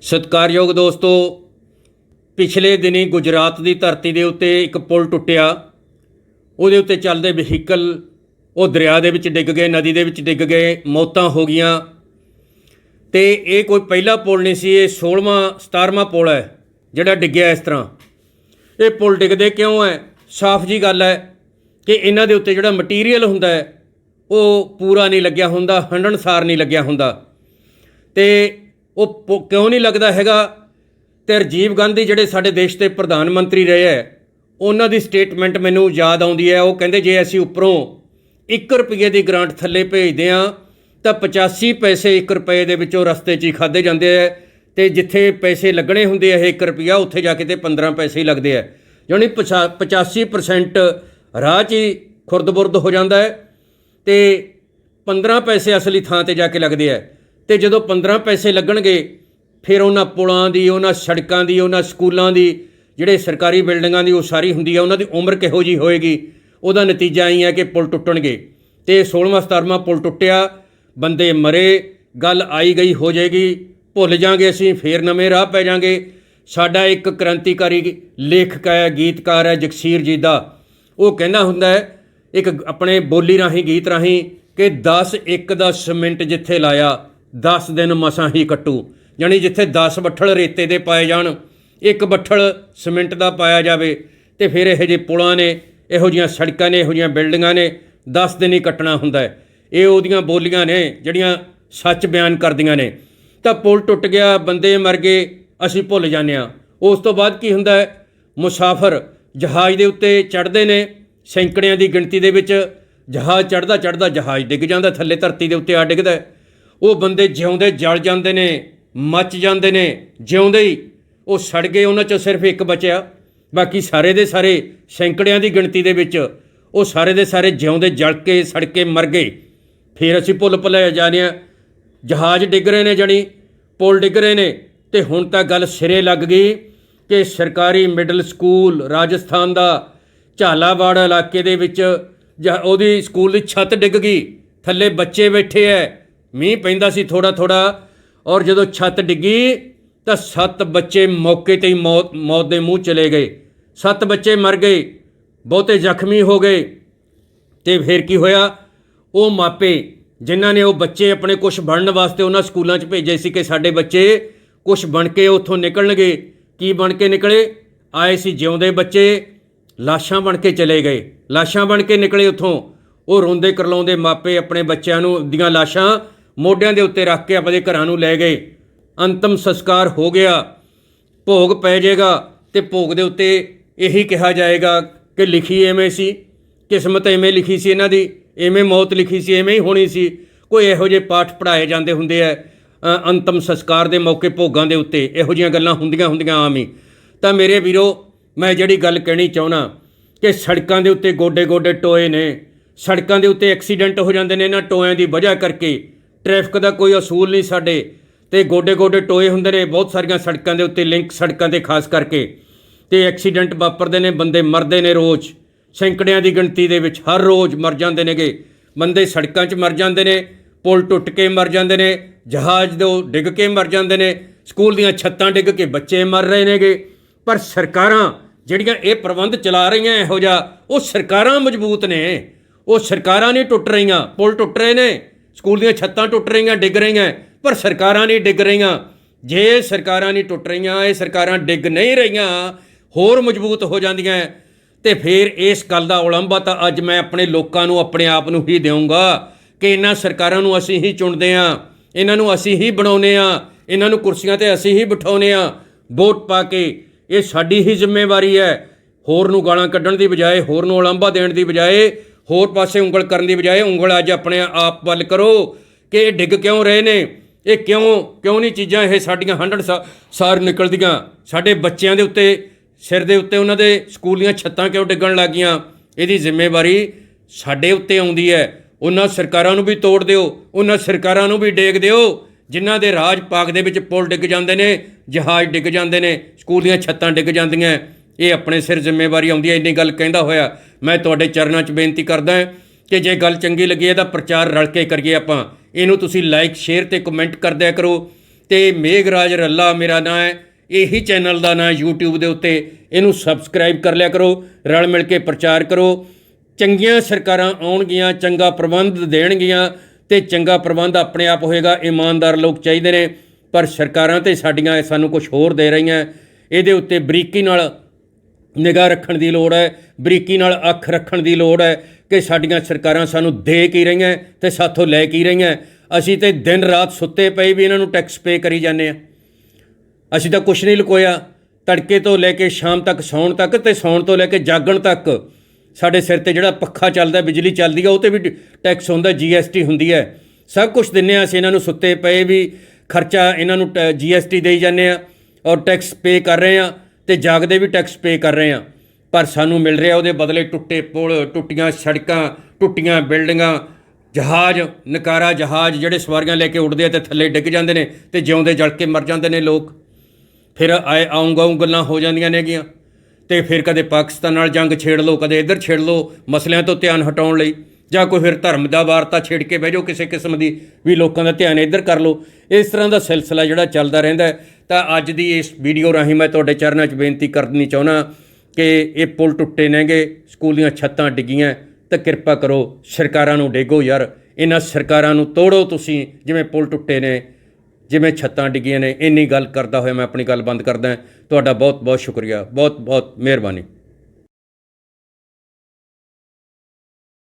ਸਤਿਕਾਰਯੋਗ ਦੋਸਤੋ, ਪਿਛਲੇ ਦਿਨੀ ਗੁਜਰਾਤ ਦੀ ਧਰਤੀ ਦੇ ਉੱਤੇ ਇੱਕ ਪੁਲ ਟੁੱਟਿਆ। ਉਹਦੇ ਉੱਤੇ ਚੱਲਦੇ ਵਹੀਕਲ ਉਹ ਦਰਿਆ ਦੇ ਵਿੱਚ ਡਿੱਗ ਗਏ, ਨਦੀ ਦੇ ਵਿੱਚ ਡਿੱਗ ਗਏ, ਮੌਤਾਂ ਹੋ ਗਈਆਂ। ਤੇ ਇਹ ਕੋਈ ਪਹਿਲਾ ਪੁਲ ਨਹੀਂ ਸੀ, ਇਹ 16ਵਾਂ 17ਵਾਂ ਪੁਲ ਹੈ, ਜਿਹੜਾ ਡਿੱਗਿਆ ਇਸ ਤਰ੍ਹਾਂ। ਇਹ ਪੁਲ ਡਿੱਗਦੇ ਕਿਉਂ ਹੈ? ਸਾਫ਼ ਜੀ ਗੱਲ ਹੈ ਕਿ ਇਹਨਾਂ ਦੇ ਉੱਤੇ ਜਿਹੜਾ ਮਟੀਰੀਅਲ ਹੁੰਦਾ ਹੈ, ਉਹ ਪੂਰਾ ਨਹੀਂ ਲੱਗਿਆ ਹੁੰਦਾ ਹੰਡਣਸਾਰ ਨਹੀਂ ਲੱਗਿਆ ਹੁੰਦਾ। ਤੇ ਉਹ ਪ- ਕਿਉਂ ਨਹੀਂ ਲੱਗਦਾ ਹੈਗਾ? ਤੇ ਰਾਜੀਵ ਗਾਂਧੀ ਜਿਹੜੇ ਸਾਡੇ ਦੇਸ਼ ਦੇ ਪ੍ਰਧਾਨ ਮੰਤਰੀ ਰਹੇ ਹੈ ਉਹਨਾਂ ਦੀ ਸਟੇਟਮੈਂਟ ਮੈਨੂੰ ਯਾਦ ਆਉਂਦੀ ਹੈ ਉਹ ਕਹਿੰਦੇ, ਜੇ ਅਸੀਂ ਉੱਪਰੋਂ 1 ਰੁਪਏ ਦੀ ਗ੍ਰਾਂਟ ਥੱਲੇ ਭੇਜਦੇ ਆ, ਤਾਂ 85 ਪੈਸੇ 1 ਰੁਪਏ ਦੇ ਵਿੱਚੋਂ ਰਸਤੇ 'ਚ ਹੀ ਖਾਦੇ ਜਾਂਦੇ ਆ ਤੇ ਜਿੱਥੇ ਪੈਸੇ ਲੱਗਣੇ ਹੁੰਦੇ ਆ, ਇਹ 1 ਰੁਪਿਆ ਉੱਥੇ ਜਾ ਕੇ ਤੇ 15 ਪੈਸੇ ਹੀ ਲੱਗਦੇ ਆ ਯਾਨੀ 85% ਰਾਹ 'ਚ ਹੀ ਖੁਰਦ-ਬੁਰਦ ਹੋ ਜਾਂਦਾ ਹੈ ਤੇ 15 ਪੈਸੇ ਅਸਲੀ ਥਾਂ ਤੇ ਜਾ ਕੇ ਲੱਗਦੇ ਆ ਤੇ ਜਦੋਂ 15 ਪੈਸੇ ਲੱਗਣਗੇ, ਫਿਰ ਉਹਨਾਂ ਪੁਲਾਂ ਦੀ, ਉਹਨਾਂ ਸੜਕਾਂ ਦੀ, ਉਹਨਾਂ ਸਕੂਲਾਂ ਦੀ, ਜਿਹੜੇ ਸਰਕਾਰੀ ਬਿਲਡਿੰਗਾਂ ਦੀ ਉਹ ਸਾਰੀ ਹੁੰਦੀ ਆ, ਉਹਨਾਂ ਦੀ ਉਮਰ ਕਿਹੋ ਜੀ ਹੋਏਗੀ? ਉਹਦਾ ਨਤੀਜਾ ਇਹ ਹੈ ਕਿ ਪੁਲ ਟੁੱਟਣਗੇ। ਤੇ 16ਵਾਂ 17ਵਾਂ ਪੁਲ ਟੁੱਟਿਆ, ਬੰਦੇ ਮਰੇ, ਗੱਲ ਆਈ ਗਈ, ਹੋ ਜਾਏਗੀ। ਭੁੱਲ ਜਾਾਂਗੇ ਅਸੀਂ, ਫੇਰ ਨਵੇਂ ਰਾਹ ਪੈ ਜਾਾਂਗੇ। ਸਾਡਾ ਇੱਕ ਕ੍ਰਾਂਤੀਕਾਰੀ ਲੇਖਕ ਹੈ, ਗੀਤਕਾਰ ਹੈ, ਜਗਸੀਰ ਜੀ ਦਾ। ਉਹ ਕਹਿੰਦਾ ਹੁੰਦਾ ਹੈ, ਇੱਕ ਆਪਣੇ ਬੋਲੀ ਰਾਹੀਂ, ਗੀਤ ਰਾਹੀਂ, ਕਿ 10 ਇੱਕ ਦਾ ਮਿੰਟ ਜਿੱਥੇ ਲਾਇਆ 10 ਦਿਨ ਮਸਾਂ ਹੀ ਕੱਟੂ। ਯਾਨੀ ਜਿੱਥੇ 10 ਬੱਠਲ ਰੇਤੇ ਦੇ ਪਾਏ ਜਾਣ, ਇੱਕ ਬੱਠਲ ਸਿਮੈਂਟ ਦਾ ਪਾਇਆ ਜਾਵੇ, ਤੇ ਫਿਰ ਇਹੋ ਜਿਹੇ ਪੁਲਾਂ ਨੇ, ਇਹੋ ਜੀਆਂ ਸੜਕਾਂ ਨੇ, ਇਹੋ ਜੀਆਂ ਬਿਲਡਿੰਗਾਂ ਨੇ 10 ਦਿਨ ਹੀ ਕੱਟਣਾ ਹੁੰਦਾ ਹੈ। ਇਹ ਉਹਦੀਆਂ ਬੋਲੀਆਂ ਨੇ, ਜਿਹੜੀਆਂ ਸੱਚ ਬਿਆਨ ਕਰਦੀਆਂ ਨੇ। ਤਾਂ ਪੁਲ ਟੁੱਟ ਗਿਆ, ਬੰਦੇ ਮਰ ਗਏ, ਅਸੀਂ ਭੁੱਲ ਜਾਂਦੇ ਹਾਂ। ਉਸ ਤੋਂ ਬਾਅਦ ਕੀ ਹੁੰਦਾ ਹੈ? ਮੁਸਾਫਰ ਜਹਾਜ਼ ਦੇ ਉੱਤੇ ਚੜ੍ਹਦੇ ਨੇ, ਸੈਂਕੜਿਆਂ ਦੀ ਗਿਣਤੀ ਦੇ ਵਿੱਚ ਜਹਾਜ਼ ਚੜ੍ਹਦਾ ਚੜ੍ਹਦਾ ਜਹਾਜ਼ ਡਿੱਗ ਜਾਂਦਾ, ਥੱਲੇ ਧਰਤੀ ਦੇ ਉੱਤੇ ਆ ਡਿੱਗਦਾ ਉਹ ਬੰਦੇ ਜਿਉਂਦੇ ਜਲ ਜਾਂਦੇ ਨੇ, ਮੱਚ ਜਾਂਦੇ ਨੇ, ਜਿਉਂਦੇ ਹੀ। ਉਹ ਸੜ ਗਏ, ਉਹਨਾਂ ਚੋਂ ਸਿਰਫ ਇੱਕ ਬਚਿਆ। ਬਾਕੀ ਸਾਰੇ ਦੇ ਸਾਰੇ ਸੈਂਕੜਿਆਂ ਦੀ ਗਿਣਤੀ ਦੇ ਵਿੱਚ ਉਹ ਸਾਰੇ ਦੇ ਸਾਰੇ ਜਿਉਂਦੇ, ਜਲ ਕੇ, ਸੜ ਕੇ ਮਰ ਗਏ। ਫਿਰ ਅਸੀਂ ਭੁੱਲ ਭੁਲਾਏ ਜਾਂਦੇ ਹਾਂ ਜਹਾਜ਼ ਡਿੱਗ ਰਹੇ ਨੇ ਜਣੀ, ਪੁਲ ਡਿੱਗ ਰਹੇ ਨੇ। ਤੇ ਹੁਣ ਤਾਂ ਗੱਲ ਸਿਰੇ ਲੱਗ ਗਈ ਕਿ ਸਰਕਾਰੀ ਮਿਡਲ ਸਕੂਲ ਰਾਜਸਥਾਨ ਦਾ ਝਾਲਾਵਾੜ ਇਲਾਕੇ ਦੇ ਵਿੱਚ ਜਾਂ ਉਹਦੀ ਸਕੂਲ ਦੀ ਛੱਤ ਡਿੱਗ ਗਈ। ਥੱਲੇ ਬੱਚੇ ਬੈਠੇ ਐ। ਮੀਂਹ ਪੈਂਦਾ ਸੀ ਥੋੜਾ ਥੋੜਾ ਔਰ ਜਦੋਂ ਛੱਤ ਡਿੱਗੀ ਤਾਂ ਸੱਤ ਬੱਚੇ ਮੌਕੇ ਤੇ ਹੀ ਮੌਤ ਮੌਤ ਦੇ ਮੂੰਹ ਚਲੇ ਗਏ। ਸੱਤ ਬੱਚੇ ਮਰ ਗਏ, ਬਹੁਤੇ ਜ਼ਖਮੀ ਹੋ ਗਏ। ਤੇ ਫਿਰ ਕੀ ਹੋਇਆ? ਉਹ ਮਾਪੇ ਜਿਨ੍ਹਾਂ ਨੇ ਉਹ ਬੱਚੇ ਆਪਣੇ ਕੁਝ ਬਣਨ ਵਾਸਤੇ ਉਹਨਾਂ ਸਕੂਲਾਂ 'ਚ ਭੇਜੇ ਸੀ ਕਿ ਸਾਡੇ ਬੱਚੇ ਕੁਝ ਬਣ ਕੇ ਉੱਥੋਂ ਨਿਕਲਣਗੇ। ਕੀ ਬਣ ਕੇ ਨਿਕਲੇ? ਆਏ ਸੀ ਜਿਉਂਦੇ ਬੱਚੇ, ਲਾਸ਼ਾਂ ਬਣ ਕੇ ਚਲੇ ਗਏ। ਲਾਸ਼ਾਂ ਬਣ ਕੇ ਨਿਕਲੇ ਉੱਥੋਂ। ਉਹ ਰੋਂਦੇ ਕਰਲਾਉਂਦੇ ਮਾਪੇ ਆਪਣੇ ਬੱਚਿਆਂ ਨੂੰ ਦੀਆਂ ਲਾਸ਼ਾਂ ਮੋਢਿਆਂ ਦੇ ਉੱਤੇ ਰੱਖ ਕੇ ਆਪਣੇ ਘਰਾਂ ਨੂੰ ਲੈ ਗਏ। ਅੰਤਮ ਸੰਸਕਾਰ ਹੋ ਗਿਆ। ਭੋਗ ਪੈ ਜਾਏਗਾ ਤੇ ਭੋਗ ਦੇ ਉੱਤੇ ਇਹੀ ਕਿਹਾ ਜਾਏਗਾ ਕਿ ਲਿਖੀ ਐਵੇਂ ਸੀ, ਕਿਸਮਤ ਐਵੇਂ ਲਿਖੀ ਸੀ ਇਹਨਾਂ ਦੀ, ਐਵੇਂ ਮੌਤ ਲਿਖੀ ਸੀ, ਐਵੇਂ ਹੀ ਹੋਣੀ ਸੀ। ਕੋਈ ਇਹੋ ਜਿਹੇ ਪਾਠ ਪੜਾਏ ਜਾਂਦੇ ਹੁੰਦੇ ਆ ਅੰਤਮ ਸੰਸਕਾਰ ਦੇ ਮੌਕੇ ਭੋਗਾਂ ਦੇ ਉੱਤੇ ਇਹੋ ਜਿਹੀਆਂ ਗੱਲਾਂ ਹੁੰਦੀਆਂ ਹੁੰਦੀਆਂ ਆਮ ਹੀ। ਤਾਂ ਮੇਰੇ ਵੀਰੋ, ਮੈਂ ਜਿਹੜੀ ਗੱਲ ਕਹਿਣੀ ਚਾਹੁੰਦਾ ਕਿ ਸੜਕਾਂ ਦੇ ਉੱਤੇ ਗੋਡੇ ਗੋਡੇ ਟੋਏ ਨੇ, ਸੜਕਾਂ ਦੇ ਉੱਤੇ ਐਕਸੀਡੈਂਟ ਹੋ ਜਾਂਦੇ ਨੇ, ਇਹਨਾਂ ਟੋਇਆਂ ਦੀ ਵਜ੍ਹਾ ਕਰਕੇ ਟ੍ਰੈਫਿਕ ਦਾ ਕੋਈ ਅਸੂਲ ਨਹੀਂ ਸਾਡੇ। ਤੇ ਗੋਡੇ ਗੋਡੇ ਟੋਏ ਹੁੰਦੇ ਨੇ, ਬਹੁਤ ਸਾਰੀਆਂ ਸੜਕਾਂ ਦੇ ਉੱਤੇ ਲਿੰਕ ਸੜਕਾਂ ਤੇ ਖਾਸ ਕਰਕੇ। ਤੇ ਐਕਸੀਡੈਂਟ ਵਾਪਰਦੇ ਨੇ, ਬੰਦੇ ਮਰਦੇ ਨੇ ਰੋਜ਼। ਸੈਂਕੜਿਆਂ ਦੀ ਗਿਣਤੀ ਦੇ ਵਿੱਚ ਹਰ ਰੋਜ਼ ਮਰ ਜਾਂਦੇ ਨੇਗੇ। ਬੰਦੇ ਸੜਕਾਂ 'ਚ ਮਰ ਜਾਂਦੇ ਨੇ, ਪੁਲ ਟੁੱਟ ਕੇ ਮਰ ਜਾਂਦੇ ਨੇ, ਜਹਾਜ਼ ਦੇ ਡਿੱਗ ਕੇ ਮਰ ਜਾਂਦੇ ਨੇ, ਸਕੂਲ ਦੀਆਂ ਛੱਤਾਂ ਡਿੱਗ ਕੇ ਬੱਚੇ ਮਰ ਰਹੇ ਨੇਗੇ। ਪਰ ਸਰਕਾਰਾਂ ਜਿਹੜੀਆਂ ਇਹ ਪ੍ਰਬੰਧ ਚਲਾ ਰਹੀਆਂ ਇਹੋ ਜਿਹਾ, ਉਹ ਸਰਕਾਰਾਂ ਮਜ਼ਬੂਤ ਨੇ। ਉਹ ਸਰਕਾਰਾਂ ਨਹੀਂ ਟੁੱਟ ਰਹੀਆਂ, ਪੁਲ ਟੁੱਟ ਰਹੇ ਨੇ। ਸਕੂਲ ਦੀਆਂ ਛੱਤਾਂ ਟੁੱਟ ਰਹੀਆਂ, ਡਿੱਗ ਰਹੀਆਂ ਪਰ ਸਰਕਾਰਾਂ ਨਹੀਂ ਡਿੱਗ ਰਹੀਆਂ। ਜੇ ਸਰਕਾਰਾਂ ਨਹੀਂ ਟੁੱਟ ਰਹੀਆਂ, ਇਹ ਸਰਕਾਰਾਂ ਡਿੱਗ ਨਹੀਂ ਰਹੀਆਂ, ਹੋਰ ਮਜ਼ਬੂਤ ਹੋ ਜਾਂਦੀਆਂ ਤੇ ਫਿਰ ਇਸ ਗੱਲ ਦਾ ਉਲੰਭਾ ਤਾਂ ਅੱਜ ਮੈਂ ਆਪਣੇ ਲੋਕਾਂ ਨੂੰ, ਆਪਣੇ ਆਪ ਨੂੰ ਹੀ ਦੇਵਾਂਗਾ ਕਿ ਇਹਨਾਂ ਸਰਕਾਰਾਂ ਨੂੰ ਅਸੀਂ ਹੀ ਚੁਣਦੇ ਆ, ਇਹਨਾਂ ਨੂੰ ਅਸੀਂ ਹੀ ਬਣਾਉਨੇ ਆ, ਇਹਨਾਂ ਨੂੰ ਕੁਰਸੀਆਂ ਤੇ ਅਸੀਂ ਹੀ ਬਿਠਾਉਨੇ ਆ। ਵੋਟ ਪਾ ਕੇ ਇਹ ਸਾਡੀ ਹੀ ਜ਼ਿੰਮੇਵਾਰੀ ਹੈ ਹੋਰ ਨੂੰ ਗਾਲਾਂ ਕੱਢਣ ਦੀ ਬਜਾਏ, ਹੋਰ ਨੂੰ ਉਲੰਭਾ ਦੇਣ ਦੀ ਬਜਾਏ ਹੋਰ ਪਾਸੇ ਉਂਗਲ ਕਰਨ ਦੀ ਬਜਾਏ ਉਂਗਲ ਅੱਜ ਆਪਣੇ ਆਪ ਵੱਲ ਕਰੋ ਕਿ ਇਹ ਡਿੱਗ ਕਿਉਂ ਰਹੇ ਨੇ? ਇਹ ਕਿਉਂ ਕਿਉਂ ਨਹੀਂ ਚੀਜ਼ਾਂ ਇਹ ਸਾਡੀਆਂ ਹੰਡਣ ਸਾਰ ਨਿਕਲਦੀਆਂ? ਸਾਡੇ ਬੱਚਿਆਂ ਦੇ ਉੱਤੇ, ਸਿਰ ਦੇ ਉੱਤੇ ਉਹਨਾਂ ਦੇ ਸਕੂਲ ਦੀਆਂ ਛੱਤਾਂ ਕਿਉਂ ਡਿੱਗਣ ਲੱਗੀਆਂ? ਇਹਦੀ ਜ਼ਿੰਮੇਵਾਰੀ ਸਾਡੇ ਉੱਤੇ ਆਉਂਦੀ ਹੈ। ਉਹਨਾਂ ਸਰਕਾਰਾਂ ਨੂੰ ਵੀ ਤੋੜ ਦਿਓ, ਉਹਨਾਂ ਸਰਕਾਰਾਂ ਨੂੰ ਵੀ ਡੇਗ ਦਿਓ। ਜਿਨ੍ਹਾਂ ਦੇ ਰਾਜ ਪਾਕ ਦੇ ਵਿੱਚ ਪੁਲ ਡਿੱਗ ਜਾਂਦੇ ਨੇ, ਜਹਾਜ਼ ਡਿੱਗ ਜਾਂਦੇ ਨੇ ਸਕੂਲ ਦੀਆਂ ਛੱਤਾਂ ਡਿੱਗ ਜਾਂਦੀਆਂ। ਇਹ ਆਪਣੇ ਸਿਰ ਜ਼ਿੰਮੇਵਾਰੀ ਆਉਂਦੀ ਹੈ, ਇੰਨੀ ਗੱਲ ਕਹਿੰਦਾ ਹੋਇਆ। ਮੈਂ ਤੁਹਾਡੇ ਚਰਨਾਂ 'ਚ ਬੇਨਤੀ ਕਰਦਾ ਕਿ ਜੇ ਗੱਲ ਚੰਗੀ ਲੱਗੀ ਇਹਦਾ ਪ੍ਰਚਾਰ ਰਲ ਕੇ ਕਰੀਏ ਆਪਾਂ। ਇਹਨੂੰ ਤੁਸੀਂ ਲਾਈਕ ਸ਼ੇਅਰ ਤੇ ਕਮੈਂਟ ਕਰਦਿਆ ਕਰੋ। ਤੇ ਮੇਘਰਾਜ ਰੱਲਾ ਮੇਰਾ ਨਾਮ ਹੈ। ਇਹੀ ਚੈਨਲ ਦਾ ਨਾਮ YouTube ਦੇ ਉੱਤੇ। ਇਹਨੂੰ ਸਬਸਕ੍ਰਾਈਬ ਕਰ ਲਿਆ ਕਰੋ। ਰਲ ਮਿਲ ਕੇ ਪ੍ਰਚਾਰ ਕਰੋ। ਚੰਗੀਆਂ ਸਰਕਾਰਾਂ ਆਉਣਗੀਆਂ, ਚੰਗਾ ਪ੍ਰਬੰਧ ਦੇਣਗੀਆਂ ਤੇ ਚੰਗਾ ਪ੍ਰਬੰਧ ਆਪਣੇ ਆਪ ਹੋਏਗਾ। ਇਮਾਨਦਾਰ ਲੋਕ ਚਾਹੀਦੇ ਨੇ। ਪਰ ਸਰਕਾਰਾਂ ਤੇ ਸਾਡੀਆਂ ਸਾਨੂੰ ਕੁਝ ਹੋਰ ਦੇ ਰਹੀਆਂ। ਇਹਦੇ ਉੱਤੇ ਬਰੀਕੀ ਨਾਲ ਨਿਗਾਹ ਰੱਖਣ ਦੀ ਲੋੜ ਹੈ, ਬਰੀਕੀ ਨਾਲ ਅੱਖ ਰੱਖਣ ਦੀ ਲੋੜ ਹੈ ਕਿ ਸਾਡੀਆਂ ਸਰਕਾਰਾਂ ਸਾਨੂੰ ਦੇ ਕੀ ਰਹੀਆਂ ਤੇ ਸਾਥੋਂ ਲੈ ਕੀ ਰਹੀਆਂ ਅਸੀਂ ਤੇ ਦਿਨ ਰਾਤ ਸੁੱਤੇ ਪਏ ਵੀ ਇਹਨਾਂ ਨੂੰ ਟੈਕਸ ਪੇ ਕਰੀ ਜਾਂਦੇ ਆ ਅਸੀਂ ਤਾਂ ਕੁਝ ਨਹੀਂ ਲੁਕੋਇਆ। ਤੜਕੇ ਤੋਂ ਲੈ ਕੇ ਸ਼ਾਮ ਤੱਕ, ਸੌਣ ਤੱਕ ਤੇ ਸੌਣ ਤੋਂ ਲੈ ਕੇ ਜਾਗਣ ਤੱਕ ਸਾਡੇ ਸਿਰ ਤੇ ਜਿਹੜਾ ਪੱਖਾ ਚੱਲਦਾ, ਬਿਜਲੀ ਚੱਲਦੀ ਆ, ਉਹ ਤੇ ਵੀ ਟੈਕਸ ਹੁੰਦਾ ਜੀਐਸਟੀ ਹੁੰਦੀ ਹੈ। ਸਭ ਕੁਝ ਦਿੰਨੇ ਆ ਅਸੀਂ ਇਹਨਾਂ ਨੂੰ ਸੁੱਤੇ ਪਏ ਵੀ ਖਰਚਾ ਇਹਨਾਂ ਨੂੰ ਜੀਐਸਟੀ ਦੇਈ ਜਾਂਦੇ ਆ ਔਰ ਟੈਕਸ ਪੇ ਕਰ ਰਹੇ ਆ ਤੇ ਜਾਗਦੇ ਵੀ ਟੈਕਸ ਪੇ ਕਰ ਰਹੇ ਆ ਪਰ ਸਾਨੂੰ ਮਿਲ ਰਿਹਾ ਉਹਦੇ ਬਦਲੇ ਟੁੱਟੇ ਪੁਲ, ਟੁੱਟੀਆਂ ਸੜਕਾਂ, ਟੁੱਟੀਆਂ ਬਿਲਡਿੰਗਾਂ, ਜਹਾਜ਼, ਨਕਾਰਾ ਜਹਾਜ਼ ਜਿਹੜੇ ਸਵਾਰੀਆਂ ਲੈ ਕੇ ਉੱਡਦੇ ਆ ਤੇ ਥੱਲੇ ਡਿੱਗ ਜਾਂਦੇ ਨੇ ਤੇ ਜਿਉਂਦੇ ਜਲ ਕੇ ਮਰ ਜਾਂਦੇ ਨੇ ਲੋਕ। ਫਿਰ ਆਏ ਆਉਂਗਾ ਗੱਲਾਂ ਹੋ ਜਾਂਦੀਆਂ ਨੇਗੀਆਂ। ਤੇ ਫਿਰ ਕਦੇ ਪਾਕਿਸਤਾਨ ਨਾਲ ਜੰਗ ਛੇੜ ਲਓ, ਕਦੇ ਇੱਧਰ ਛੇੜ ਲਓ, ਮਸਲਿਆਂ ਤੋਂ ਧਿਆਨ ਹਟਾਉਣ ਲਈ। ਜਾਂ ਕੋਈ ਫਿਰ ਧਰਮ ਦਾ ਵਾਰਤਾ ਛੇੜ ਕੇ ਬਹਿ ਜਾਓ, ਕਿਸੇ ਕਿਸਮ ਦੀ ਵੀ ਲੋਕਾਂ ਦਾ ਧਿਆਨ ਇੱਧਰ ਕਰ ਲਓ। ਇਸ ਤਰ੍ਹਾਂ ਦਾ ਸਿਲਸਿਲਾ ਜਿਹੜਾ ਚੱਲਦਾ ਰਹਿੰਦਾ ਤਾਂ ਅੱਜ ਦੀ ਇਸ ਵੀਡੀਓ ਰਾਹੀਂ ਮੈਂ ਤੁਹਾਡੇ ਚਰਨਾਂ 'ਚ ਬੇਨਤੀ ਕਰਨੀ ਚਾਹੁੰਦਾ ਕਿ ਇਹ ਪੁਲ ਟੁੱਟੇ ਨੇਗੇ ਸਕੂਲ ਦੀਆਂ ਛੱਤਾਂ ਡਿੱਗੀਆਂ ਤਾਂ ਕਿਰਪਾ ਕਰੋ, ਸਰਕਾਰਾਂ ਨੂੰ ਡੇਗੋ ਯਾਰ। ਇਹਨਾਂ ਸਰਕਾਰਾਂ ਨੂੰ ਤੋੜੋ ਤੁਸੀਂ, ਜਿਵੇਂ ਪੁਲ ਟੁੱਟੇ ਨੇ, ਜਿਵੇਂ ਛੱਤਾਂ ਡਿੱਗੀਆਂ ਨੇ। ਇੰਨੀ ਗੱਲ ਕਰਦਾ ਹੋਇਆ ਮੈਂ ਆਪਣੀ ਗੱਲ ਬੰਦ ਕਰਦਾ ਤੁਹਾਡਾ ਬਹੁਤ ਬਹੁਤ ਸ਼ੁਕਰੀਆ। ਬਹੁਤ ਬਹੁਤ ਮਿਹਰਬਾਨੀ।